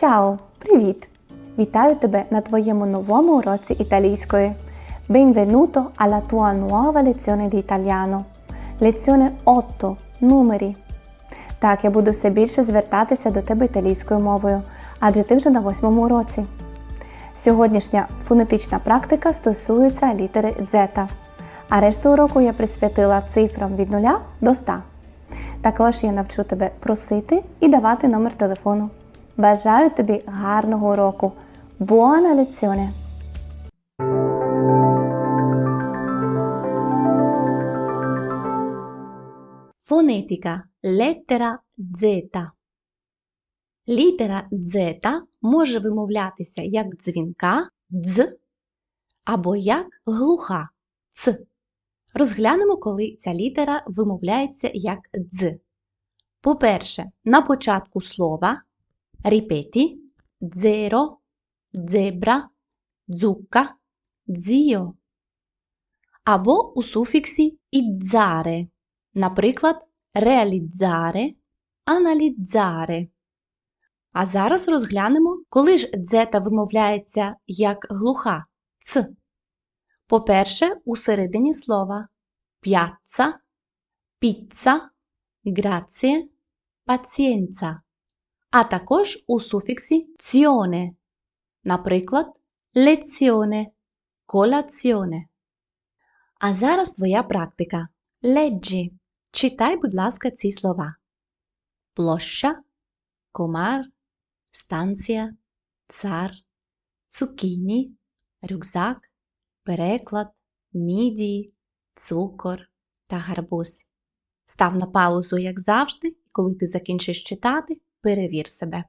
Чао! Привіт! Вітаю тебе на твоєму новому уроці італійської. Benvenuto alla tua nuova lezione di italiano. Lezione 8. Numeri. Так, я буду все більше звертатися до тебе італійською мовою, адже ти вже на восьмому уроці. Сьогоднішня фонетична практика стосується літери Z, а решту уроку я присвятила цифрам від 0 до 100. Також я навчу тебе просити і давати номер телефону. Бажаю тобі гарного уроку. Buona lezione! Фонетика. Летера Z. Літера Z може вимовлятися як дзвінка дз або як глуха ц. Розглянемо, коли ця літера вимовляється як дз. По-перше, на початку слова ріпеті дзеро, дзебра, дзука, дзіо. Або у суфіксі ідзаре. Наприклад, реалізаре, аналізаре. А зараз розглянемо, коли ж дзета вимовляється як глуха ц. По-перше, у середині слова п'яцца, піцца, граціє, пацієнца, а також у суфіксі ціоне, наприклад, леціоне, колаціоне. А зараз твоя практика. Леджі. Читай, будь ласка, ці слова. Площа, комар, станція, цар, цукіні, рюкзак, переклад, мідії, цукор та гарбуз. Став на паузу, як завжди, і коли ти закінчиш читати, перевір себе.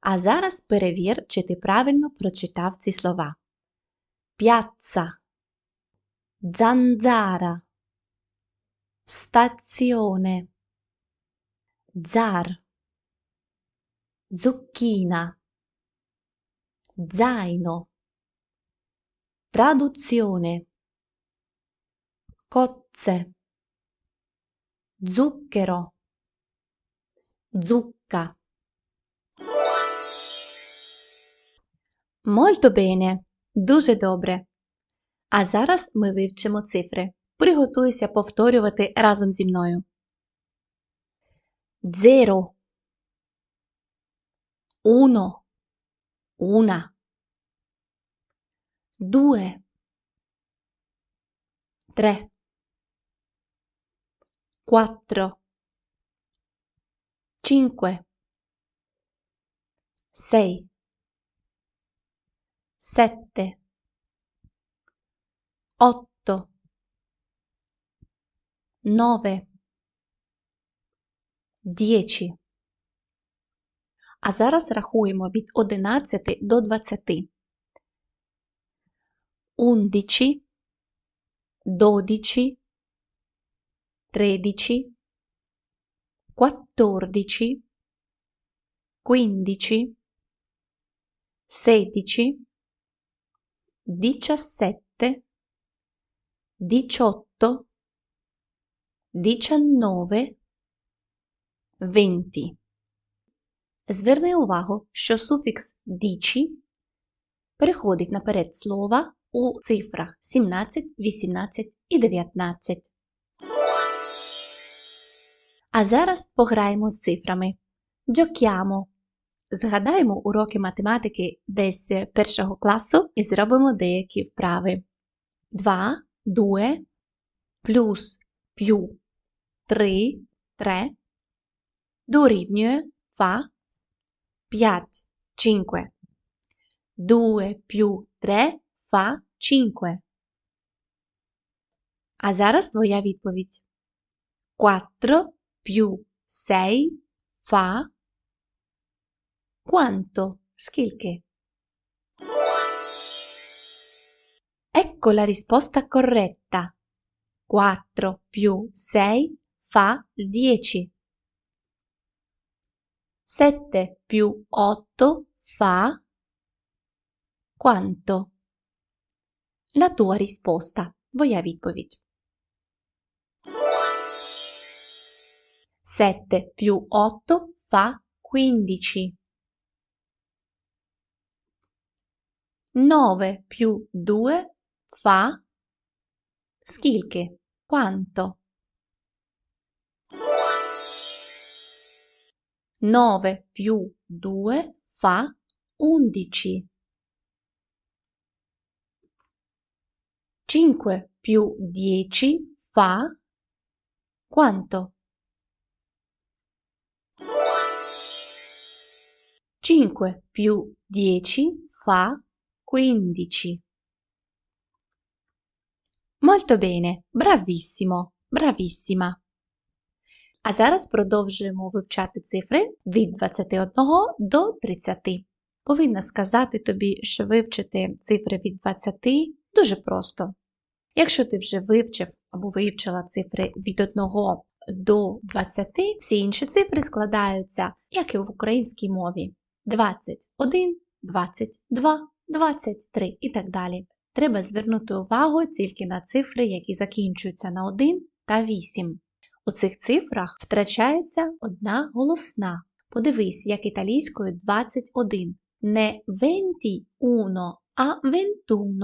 А зараз перевір, чи ти правильно прочитав ці слова. П'ятца Zanzara Stazione Zar Zucchina Zaino Traduzione Cozze Zucchero Zucca Molto bene, дуже добре. А зараз ми вивчимо цифри. Приготуйся повторювати разом зі мною. Дзеро. Uno. Una. Due. Tre. Quattro. Cinque. Sei. Sette otto, nove, дієчі. А зараз рахуємо від 11 до 20. Ундичі, додичі, тридичі, quattordici, quindici, sedici, diciassette, diciotto, diciannove, венті. Зверни увагу, що суфікс дічі переходить наперед слова у цифрах 17, 18 і 19. А зараз пограємо з цифрами. Giochiamo. Згадаємо уроки математики десь першого класу і зробимо деякі вправи. 2 2 плюс più 3 3 дорівнює fa 5 5 2 più 3 fa 5 А зараз твоя відповідь 4 più 6 fa quanto? Schilche. Ecco la risposta corretta. 4 più 6 fa 10. 7 più 8 fa quanto? La tua risposta, Vojavipovic. 7 più 8 fa 15. 9 più 2 fa schilche. Quanto? 9 più 2 fa 11. 5 più 10 fa quanto? 5 più 10 fa 15. Molto bene, bravissimo, bravissima. А зараз продовжуємо вивчати цифри від 21 до 30. Повинна сказати тобі, що вивчити цифри від 20 дуже просто. Якщо ти вже вивчив або вивчила цифри від 1 до 20, всі інші цифри складаються, як і в українській мові: 21, 22, 23 і так далі. Треба звернути увагу тільки на цифри, які закінчуються на 1 та 8. У цих цифрах втрачається одна голосна. Подивись, як італійською 21. Не 21, а 21.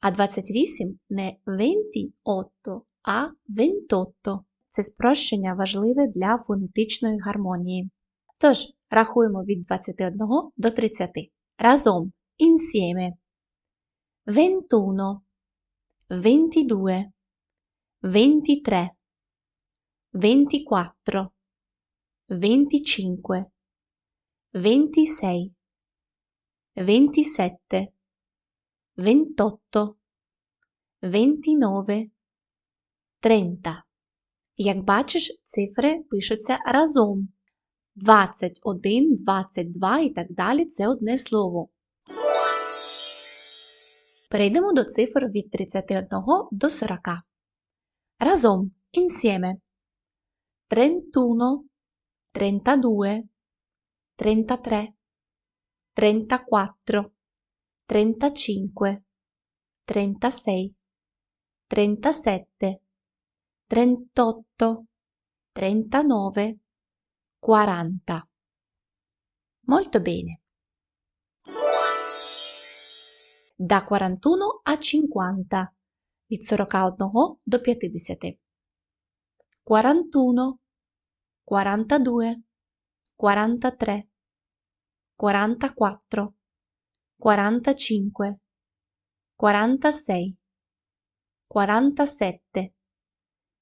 А 28 не 28, а 28. Це спрощення важливе для фонетичної гармонії. Тож, рахуємо від 21 до 30. Разом. Insieme. 21, 22, 23, 24, 25, 26, 27, 28, 29, 30. Як бачиш, цифри пишуться разом. 21, 22 і так далі це одне слово. Перейдемо до цифр від 31 до 40. Разом. Insieme. 31, 32, 33, 34, 35, 36, 37, 38, 39, 40. Molto bene. Da 41 a 50. Від 41 до 50. 41, 42, 43, 44, 45, 46, 47,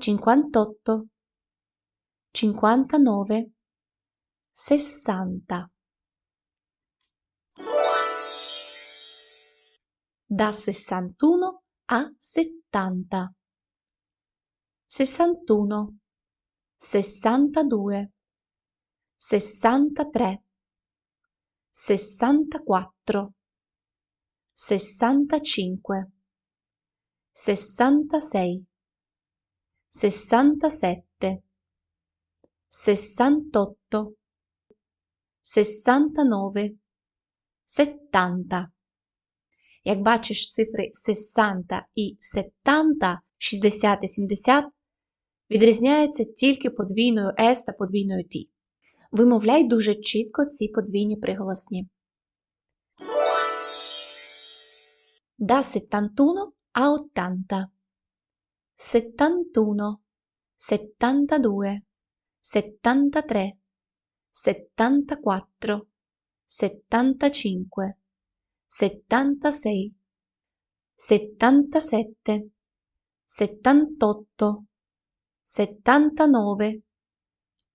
cinquantotto cinquantanove sessanta. Da sessantuno a settanta. Sessantuno sessantadue sessantatré sessantaquattro sessantacinque sessantasei. 67, 68, 69, 70. Як бачиш, цифри 60 і 70, 60 і 70 відрізняються тільки подвійною S та подвійною T. Вимовляй дуже чітко ці подвійні приголосні. Da 71 a 80. settantuno settantadue settantatré settantaquattro settantacinque settantasei settantasette settantotto settantanove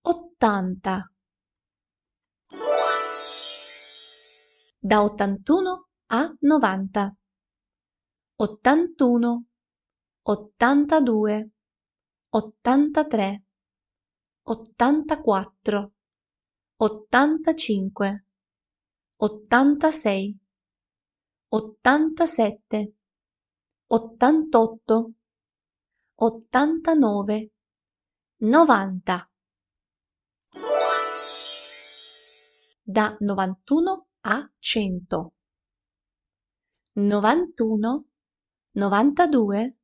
ottanta. Da ottantuno a novanta. Ottantuno ottantadue, ottantatré, ottantaquattro, ottantacinque, ottantasei, ottantasette, ottantotto, ottantanove, novanta. Da 91 a 100. 91, 92,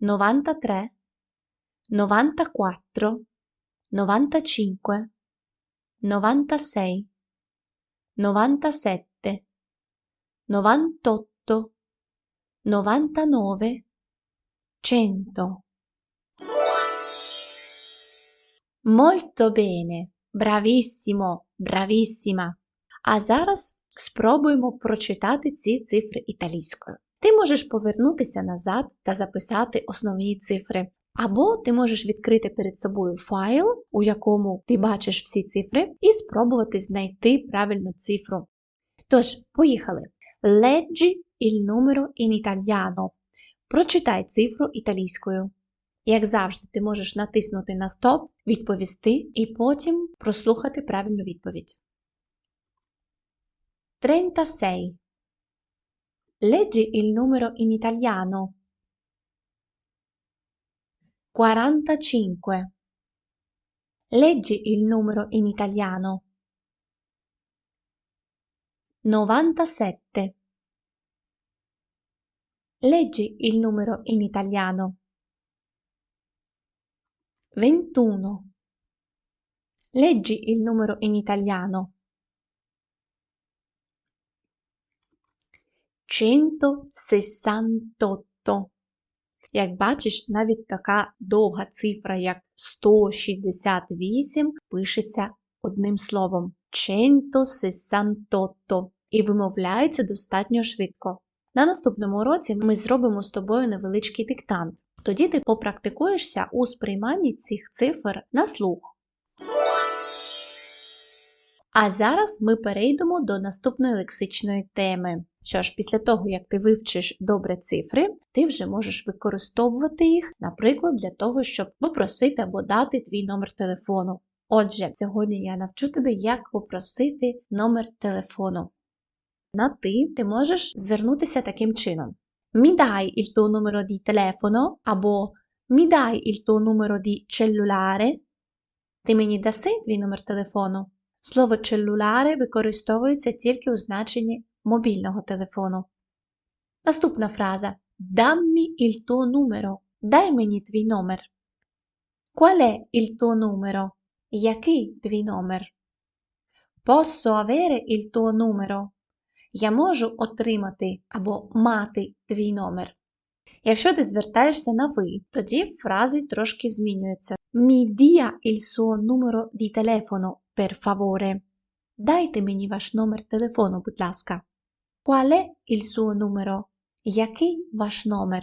93, 94, 95, 96, 97, 98, 99, 100. Molto bene, bravissimo, bravissima. А зараз спробуємо прочитати ці цифри італійською. Ти можеш повернутися назад та записати основні цифри. Або ти можеш відкрити перед собою файл, у якому ти бачиш всі цифри, і спробувати знайти правильну цифру. Тож, поїхали. Leggi il numero in italiano. Прочитай цифру італійською. Як завжди, ти можеш натиснути на стоп, відповісти і потім прослухати правильну відповідь. 36. Leggi il numero in italiano. 45. Leggi il numero in italiano. 97. Leggi il numero in italiano. 21. Leggi il numero in italiano. 168. Як бачиш, навіть така довга цифра, як 168, пишеться одним словом 168 і вимовляється достатньо швидко. На наступному уроці ми зробимо з тобою невеличкий диктант. Тоді ти попрактикуєшся у сприйманні цих цифр на слух. А зараз ми перейдемо до наступної лексичної теми. Що ж, після того, як ти вивчиш добре цифри, ти вже можеш використовувати їх, наприклад, для того, щоб попросити або дати твій номер телефону. Отже, сьогодні я навчу тебе, як попросити номер телефону. На ти ти можеш звернутися таким чином: Mi dai il tuo numero di telefono або Mi dai il tuo numero di cellulare. Ти мені даси твій номер телефону. Слово целюларе використовується тільки у значенні мобільного телефону. Наступна фраза Dammi il tuo numero. Дай мені твій номер. Qual è il tuo numero? Який твій номер? Posso avere il tuo numero? Я можу отримати або мати твій номер. Якщо ти звертаєшся на ви, тоді фрази трошки змінюються. Mi dia il suo numero di telefono, per favore. Дайте мені ваш номер телефону, будь ласка. Qual è il suo numero? Який ваш номер?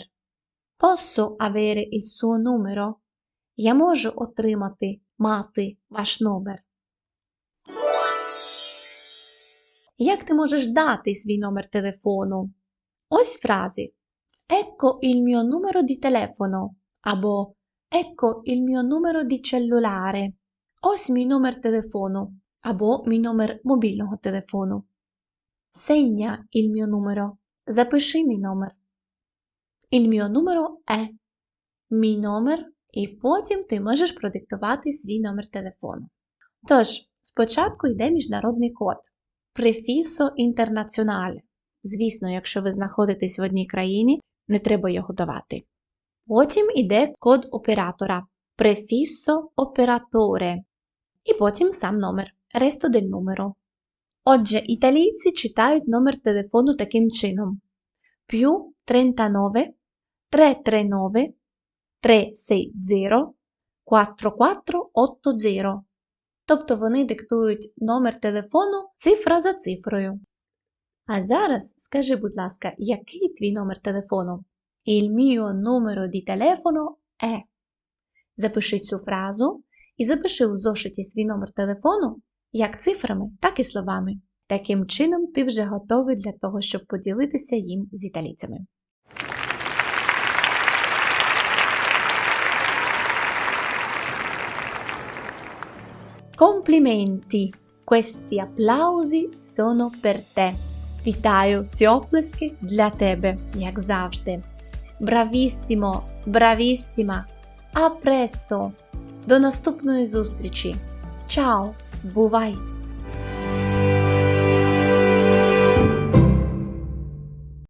Posso avere il suo numero? Я можу отримати, мати ваш номер. Як ти можеш дати свій номер телефону? Ось фрази. Ecco il mio numero di telefono або Ecco il mio numero di cellulare. Ось мій номер телефону або мій номер мобільного телефону. Segna il mio numero. Запиши мій номер. Il mio numero è мій номер, і потім ти можеш продиктувати свій номер телефону. Тож, спочатку йде міжнародний код. Префісо інтернаціонале. Звісно, якщо ви знаходитесь в одній країні, не треба його давати. Потім йде код оператора префісо операторе. І потім сам номер resto del numero. Отже, італійці читають номер телефону таким чином: più 39 339 360 4480. Тобто вони диктують номер телефону цифра за цифрою. А зараз скажи, будь ласка, який твій номер телефону? Il mio numero di telefono è. Запиши цю фразу і запиши у зошиті свій номер телефону як цифрами, так і словами. Таким чином ти вже готовий для того, щоб поділитися їм з італійцями. Компліменті. Questi applausi sono per te. Вітаю, ці оплески для тебе, як завжди. Бравіссімо, бравіссіма. А престо! До наступної зустрічі. Чао! Бувай!